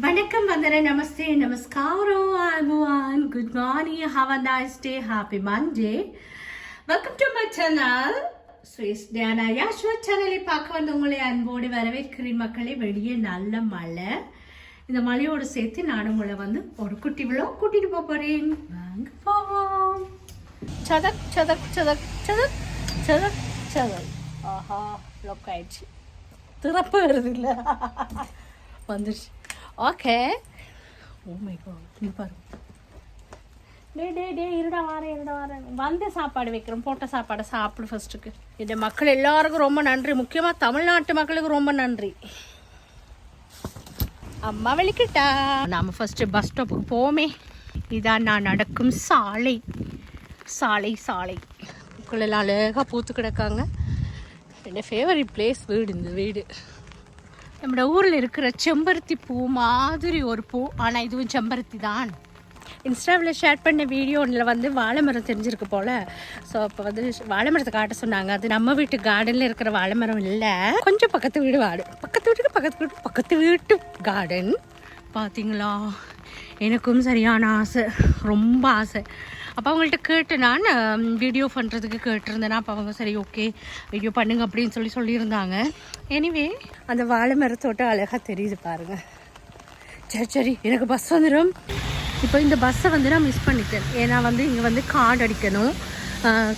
வணக்கம் வந்தன நமஸ்தே நமஸ்காரம் and good morning have a nice day happy Monday welcome to my channel ஸ்ரீஸ் தியானா யாஷ்வா சேனலை பார்க்க வந்த உங்களை அன்போடு வரவேற்கிறேன் மக்களே. வெளியே நல்ல மழை. இந்த மழையோடு சேர்த்து நானும் உங்களை வந்து ஒரு குட்டி விழா கூட்டிட்டு போக போறேன். வாங்க போவோம். சதக் சதக் சதக் சதக் சதக் சதக். ஆஹா லொக் ஆயிடுச்சு. திறப்பு வருது இல்லை? வந்துருச்சு. ஓகே ஓ மை காட் நீ பாரு. டே டே டே இருடா வாரேன் இருடா வாரேன். வந்த சாப்பாடு வைக்கிறோம். போட்ட சாப்பாடை சாப்பிடு ஃபர்ஸ்ட்டுக்கு இந்த மக்கள் எல்லாருக்கும் ரொம்ப நன்றி. முக்கியமாக தமிழ்நாட்டு மக்களுக்கு ரொம்ப நன்றி. அம்மா வெளிக்கிட்டா நாம ஃபர்ஸ்ட் பஸ் ஸ்டாப்புக்கு போவோமே. இதான் நான் நடக்கும் சாலை. சாலை சாலை. பூக்கள் எல்லாம் அழகாக பூத்து கிடக்காங்க. என்னோட ஃபேவரட் பிளேஸ் வீடு இந்த வீடு. நம்மளோட ஊரில் இருக்கிற செம்பருத்தி பூ மாதிரி ஒரு பூ ஆனால் இதுவும் செம்பருத்தி தான். இன்ஸ்டாவில் ஷேர் பண்ண வீடியோவில் வந்து வாழை மரம் தெரிஞ்சிருக்கு போல். ஸோ அப்போ வந்து வாழை மரத்தை காட்ட சொன்னாங்க. அது நம்ம வீட்டு கார்டனில் இருக்கிற வாழை மரம் இல்லை. கொஞ்சம் பக்கத்து வீடு வாடு. பக்கத்து வீட்டுக்கு பக்கத்து வீட்டு பக்கத்து வீட்டு கார்டன் பார்த்தீங்களா எனக்கும் சரியான ஆசை. ரொம்ப ஆசை. அப்போ அவங்கள்ட்ட கேட்டு நான் வீடியோ பண்ணுறதுக்கு கேட்டிருந்தேன்னா அப்போ அவங்க சரி ஓகே வீடியோ பண்ணுங்க அப்படின்னு சொல்லி சொல்லியிருந்தாங்க. எனிவே அந்த வாழை மரத்தோட்ட அழகாக தெரியுது பாருங்கள் சரி சரி எனக்கு பஸ் வந்துடும் இப்போ இந்த பஸ்ஸை வந்து நான் மிஸ் பண்ணிட்டேன். ஏன்னா வந்து இங்கே வந்து கார்டு அடிக்கணும்.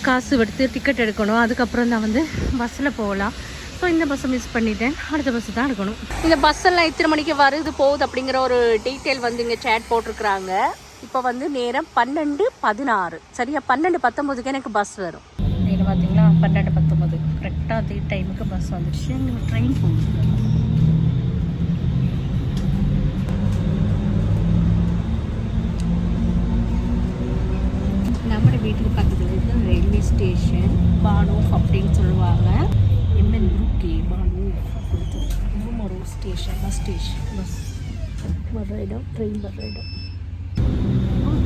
காசு எடுத்து டிக்கெட் எடுக்கணும். அதுக்கப்புறம் தான் வந்து பஸ்ஸில் போகலாம். ஸோ இந்த பஸ்ஸை மிஸ் பண்ணிட்டேன். அடுத்த பஸ் தான் எடுக்கணும். இந்த பஸ் எல்லாம் இத்தனை மணிக்கு வருது போகுது அப்படிங்கிற ஒரு டீட்டெயில் வந்து இங்கே சேட் போட்டிருக்கிறாங்க. இப்போ வந்து நேரம் பன்னெண்டு பதினாறு. சரியா? பன்னெண்டு பத்தொம்போதுக்கு எனக்கு பஸ் வரும். நேரம் பார்த்தீங்களா? பன்னெண்டு பத்தொம்போது கரெக்டாக அதே டைமுக்கு பஸ் வந்துடுச்சு ட்ரெயின் போகுது? நம்ம வீட்டுக்கு பக்கத்தில் இருக்க ரயில்வே ஸ்டேஷன் பானு அப்படின்னு சொல்லுவாங்க. எம்என் கே? பானு. ஒரு ஸ்டேஷன் பஸ் ஸ்டேஷன் பஸ் வர்ற இடம் ட்ரெயின் வர்ற இடம்.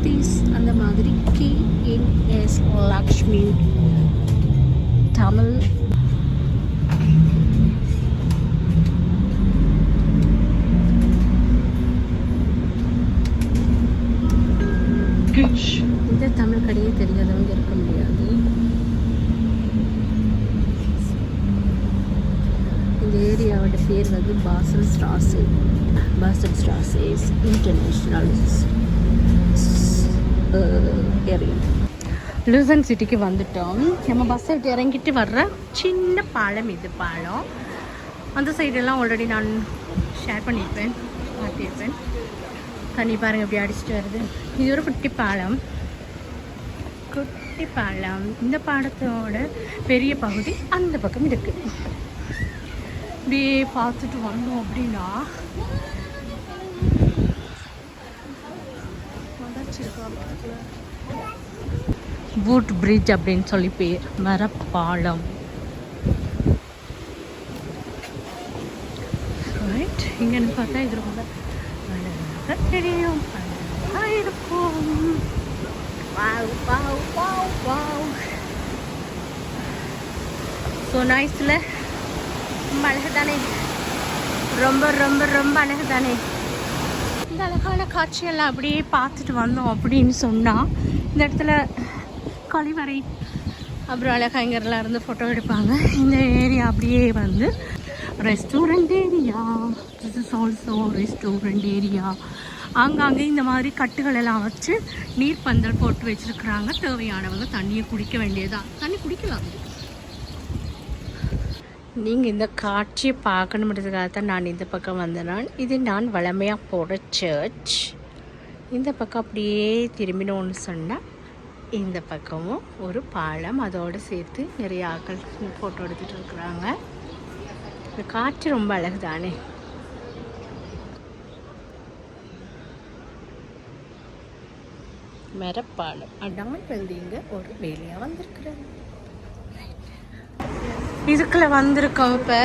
நோட்டீஸ் அந்த மாதிரி K N S Lakshmi Tamil இந்த தமிழ் கடையே தெரியாதவங்க இருக்க முடியாது. இந்த ஏரியாவோட பேர் வந்து Basel Strasse Basel ஸ்ட்ராசேஸ் international area Lucerne சிட்டிக்கு வந்துட்டோம் நம்ம பஸ் விட்டு இறங்கிட்டு வர்ற சின்ன பாலம் இது பாலம் அந்த சைடெல்லாம் ஆல்ரெடி நான் ஷேர் பண்ணியிருப்பேன் பார்த்திருப்பேன் தண்ணி பாருங்கள் இப்படி அடிச்சிட்டு வருது இது ஒரு குட்டி பாலம் குட்டி பாலம் இந்த பாலத்தோட பெரிய பகுதி அந்த பக்கம் இருக்குது இப்படியே பார்த்துட்டு வந்தோம் அப்படின்னா வூட் பிரிட்ஜ் அப்படின்னு சொல்லி பேர். மரப்பாலம். ரைட் இங்கேன்னு பார்த்தா இது ரொம்ப அழகாக தெரியும். அழகா இருக்கும் wow wow wow wow so நைஸில் ரொம்ப அழகு தானே ரொம்ப ரொம்ப ரொம்ப அழகு தானே இந்த அழகான காட்சியெல்லாம் அப்படியே பார்த்துட்டு வந்தோம் அப்படின்னு சொன்னால் இந்த இடத்துல கழிவறை அப்புறம் அழகாங்கரெலாம் இருந்து ஃபோட்டோ எடுப்பாங்க. இந்த ஏரியா அப்படியே வந்து restaurant area this is also restaurant area ஆங்காங்கே இந்த மாதிரி கட்டுகள் எல்லாம் வச்சு நீர் பந்தல் போட்டு வச்சிருக்கிறாங்க. தேவையானவங்க தண்ணியை குடிக்க வேண்டியதான் தண்ணி குடிக்கலாம். நீங்கள் இந்த காட்சியை பார்க்கணுன்றதுக்காக தான் நான் இந்த பக்கம் வந்தேன் இது நான் வளமையாக போகிற சர்ச் இந்த பக்கம் அப்படியே திரும்பினோன்னு சொன்னால் இந்த பக்கமும் ஒரு பாலம். அதோடு சேர்த்து நிறைய ஆட்கள் ஃபோட்டோ எடுத்துகிட்டு இருக்கிறாங்க. இந்த காற்று ரொம்ப அழகு தானே மரப்பாலம். அடான் வந்து இங்கே ஒரு வேலையாக வந்திருக்கிறாங்க இதுக்குள்ள வந்திருக்கோம் இப்போ?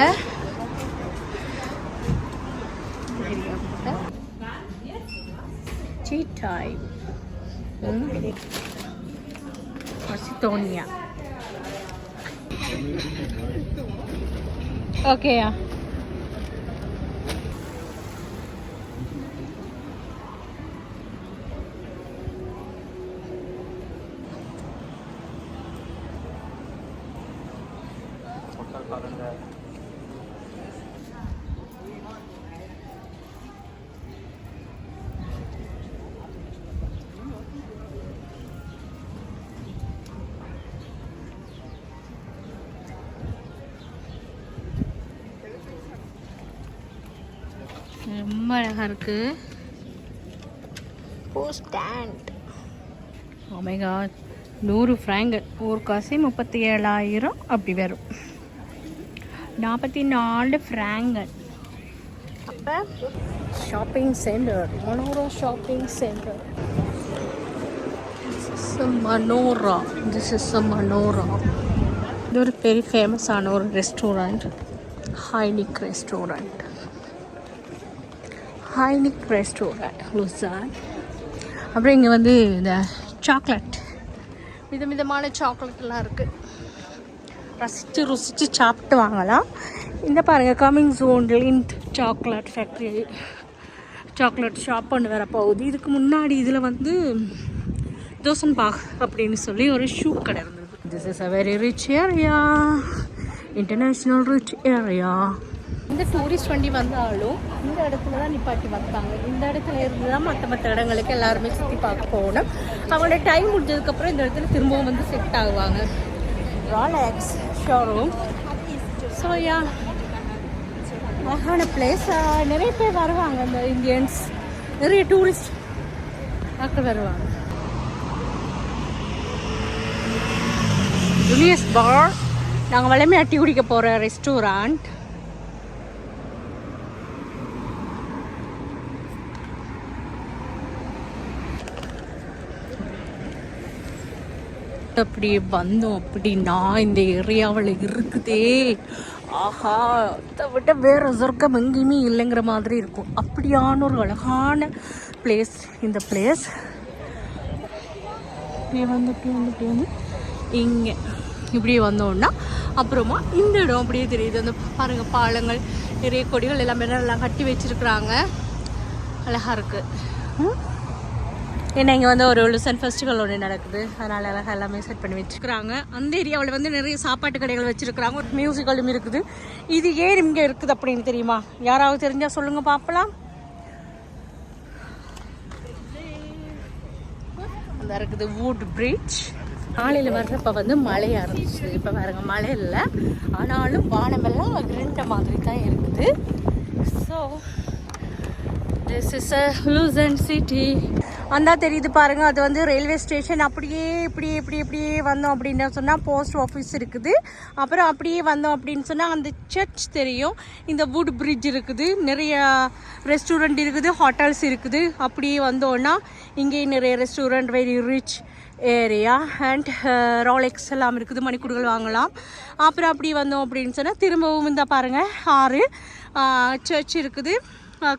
சீட்டாய் தோனியா ஓகேயா ரொம்ப அழகாக இருக்குது ஓ ஸ்டாண்ட் ஒமேகா நூறு ஃப்ராங்கு ஒரு காசு முப்பத்தி ஏழாயிரம் அப்படி வரும். நாற்பத்தி நாலு ஃப்ராங்கன் அப்போ? Shopping centre Manora shopping centre Manora this is Manora இது ஒரு பெரிய ஃபேமஸான ஒரு ரெஸ்டாரண்ட் ஹைனிக் ரெஸ்டாரண்ட் ஹைனிக் ரெஸ்டாரண்ட் லுசான் அப்புறம் இங்கே வந்து இந்த சாக்லேட் விதவிதமான சாக்லேட்லாம் இருக்குது ரசித்து ருசித்து சாப்பிட்டு வாங்கலாம். இந்த பாருங்கள் coming zone Lindt chocolate factory chocolate shop ஒன்று வர போகுது. இதுக்கு முன்னாடி இதில் வந்து தோசன்பாக் அப்படின்னு சொல்லி ஒரு ஷூ கடை இருந்தது. This is a very rich area international rich area இந்த டூரிஸ்ட் வண்டி வந்தாலும் இந்த இடத்துல தான் நிப்பாட்டி வைப்பாங்க. இந்த இடத்துல இருந்து தான் மற்ற மற்ற இடங்களுக்கு எல்லாருமே சுற்றி பார்க்க போகணும். அவங்களோட டைம் முடிஞ்சதுக்கப்புறம் இந்த இடத்துல திரும்பவும் வந்து செட் ஆகுவாங்க. ராலெக்ஸ் ஷோரூம் ஸோ யா அழகான பிளேஸ் நிறைய பேர் வருவாங்க. இந்த இந்தியன்ஸ் நிறைய டூரிஸ்ட் மக்கள் வருவாங்க. ஜூலியஸ் பார் நாங்கள் வளமையாட்டி குடிக்க போகிற ரெஸ்டாரண்ட் அப்படி வந்தோம் அப்படின்னா இந்த ஏரியாவில் இருக்குதே. ஆஹா அதை விட வேறு சொர்க்கம் எங்கேயுமே இல்லைங்கிற மாதிரி இருக்கும். அப்படியான ஒரு அழகான பிளேஸ் இந்த பிளேஸ் இப்படி வந்து இப்படி வந்து இப்படி வந்து இங்கே. இப்படி வந்தோன்னா அப்புறமா இந்த இடம் அப்படியே தெரியுது. அந்த பாருங்கள் பாலங்கள் நிறைய கொடிகள் எல்லாமே நல்லா கட்டி வச்சிருக்கிறாங்க. அழகாக இருக்குது ஏன்னா இங்கே வந்து ஒரு லுசன் ஃபெஸ்டிவல் ஒன்று நடக்குது. அதனால் அழகாக எல்லாமே செட் பண்ணி வச்சுருக்குறாங்க. அந்த ஏரியாவில் வந்து நிறைய சாப்பாட்டு கடைகள் வச்சுருக்குறாங்க. ஒரு மியூசிக்கலும் இருக்குது. இது ஏன் இங்கே இருக்குது அப்படின்னு தெரியுமா? யாராவது தெரிஞ்சால் சொல்லுங்கள் பார்க்கலாம் அந்த இருக்குது வூட் பிரிட்ஜ் காலையில் வர்றப்ப வந்து மழை ஆரம்பிச்சு இப்போ பாருங்க மழை இல்லை. ஆனாலும் வானமெல்லாம் இருண்ட மாதிரி தான் இருக்குது. So this is a Lucerne city வந்தா தெரியுது பாருங்க அது வந்து ரயில்வே ஸ்டேஷன் அப்படியே இப்படி இப்படி இப்படியே வந்தோம் அப்படின்னு சொன்னால் போஸ்ட் ஆஃபீஸ் இருக்குது. அப்புறம் அப்படியே வந்தோம் அப்படின்னு சொன்னால் அந்த சர்ச் தெரியும். இந்த வுட் பிரிட்ஜ் இருக்குது. நிறைய ரெஸ்டாரண்ட் இருக்குது ஹோட்டல்ஸ் இருக்குது. அப்படியே வந்தோன்னா இங்கே நிறைய restaurant very rich area and Rolex எல்லாம் இருக்குது. மணிக்கூடுகள் வாங்கலாம். அப்புறம் அப்படி வந்தோம் அப்படின்னு சொன்னால் திரும்பவும் இந்த பாருங்கள் ஆறு uh, சர்ச் இருக்குது.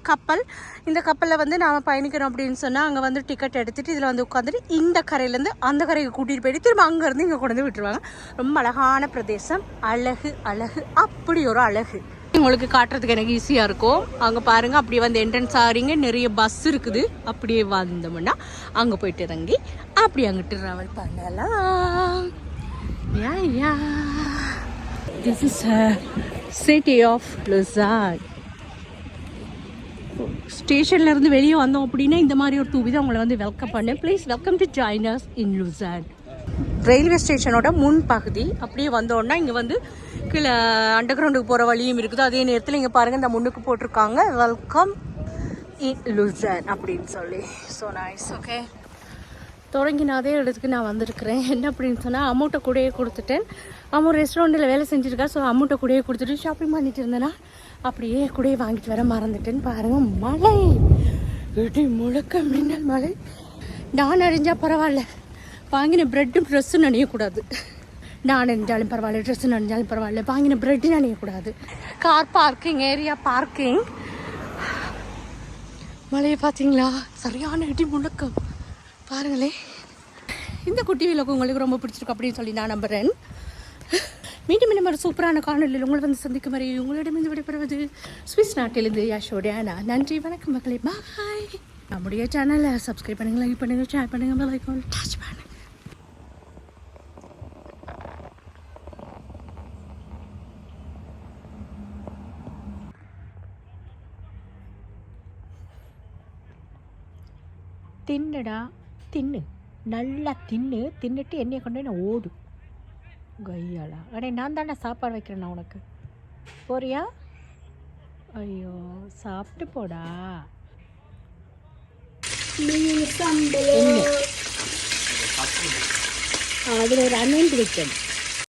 கப்பல். இந்த கப்பலில் வந்து நாம் பயணிக்கிறோம் அப்படின்னு சொன்னால் அங்கே வந்து டிக்கெட் எடுத்துகிட்டு இதில் வந்து உட்காந்துட்டு இந்த கரையிலேருந்து அந்த கரைக்கு கூட்டிகிட்டு போயிட்டு திரும்ப அங்கேருந்து இங்கே கொண்டு வந்து விட்டுருவாங்க. ரொம்ப அழகான பிரதேசம். அழகு அழகு. அப்படி ஒரு அழகு. உங்களுக்கு காட்டுறதுக்கு எனக்கு ஈஸியாக இருக்கும். அங்கே பாருங்கள் அப்படியே வந்து என்ட்ரன்ஸ் ஆகிறீங்க நிறைய பஸ் இருக்குது. அப்படியே வந்தோம்னா அங்கே போயிட்டு இறங்கி அப்படி அங்கிட்டு ட்ராவல் பண்ணலாம். Yeah yeah this is city of Lucerne ஸ்டேஷன்ல இருந்து வெளியே வந்தோம் அப்படின்னா இந்த மாதிரி ஒரு தூவி தான் உங்களை வந்து வெல்கம் பண்ணேன். Please welcome to joiners in Lucerne railway ஸ்டேஷனோட முன் பகுதி அப்படியே வந்தோன்னா இங்கே வந்து கீழே அண்டர் கிரவுண்டுக்கு போகிற வழியும் இருக்குது. அதே நேரத்தில் இங்கே பாருங்கள் இந்த முன்னுக்கு போட்டிருக்காங்க. வெல்கம் இன் லூசன் அப்படின்னு சொல்லி. ஸோ நைஸ் ஓகே தொடங்கின அதே இடத்துக்கு நான் வந்திருக்கிறேன். என்ன அப்படின்னு சொன்னால் அமௌண்ட்டை கூடயே கொடுத்துட்டேன். அம்மா ரெஸ்டாரண்ட்டில் வேலை செஞ்சுருக்கா ஸோ அமௌண்ட்டை கூடயே கொடுத்துட்டு ஷாப்பிங் பண்ணிட்டு இருந்தேன்னா அப்படியே கூட வாங்கிட்டு வர மறந்துட்டேன்னு பாருங்கள் மழை. இடி முழுக்க மின்னல் மழை. நான் அழிஞ்சா பரவாயில்ல. வாங்கின ப்ரெட்டும் ட்ரெஸ்ஸும் நினையக்கூடாது. நான் நனைஞ்சாலும் பரவாயில்ல ட்ரெஸ்ஸு நினைஞ்சாலும் பரவாயில்ல. வாங்கின ப்ரெட்டு நினையக்கூடாது. கார் பார்க்கிங் ஏரியா பார்க்கிங் மழையை பார்த்தீங்களா? சரியான இடி முழக்கம் பாருங்களே இந்த குட்டி விளக்கு உங்களுக்கு ரொம்ப பிடிச்சிருக்கு அப்படின்னு சொல்லி நான் நம்புகிறேன் மீண்டும் மீண்டும் ஒரு சூப்பரான காணொலியில் உங்களை வந்து சந்திக்கும் வரை உங்களிடமிருந்து விடைபெறுவது சுவிஸ் நாட்டிலிருந்து யாஷோடியானா நன்றி வணக்கம் மக்களே பாய் நம்முடைய சேனலை சப்ஸ்கிரைப் பண்ணுங்கள் லைக் பண்ணுங்கள் ஷேர் பண்ணுங்கள் பெல் ஐக்கான் டச் பண்ணுங்கள் தின்னுடா தின்னு. நல்லா தின்னு. தின்னுட்டு என்னைய கொண்டு நான் ஓடு கையாளா? அடே நான் தானே சாப்பாடு வைக்கிறேன் நான் உனக்கு? போறியா? ஐயோ சாப்பிட்டு போடா. அதில் ஒரு அண்ணன் பிடிக்கும்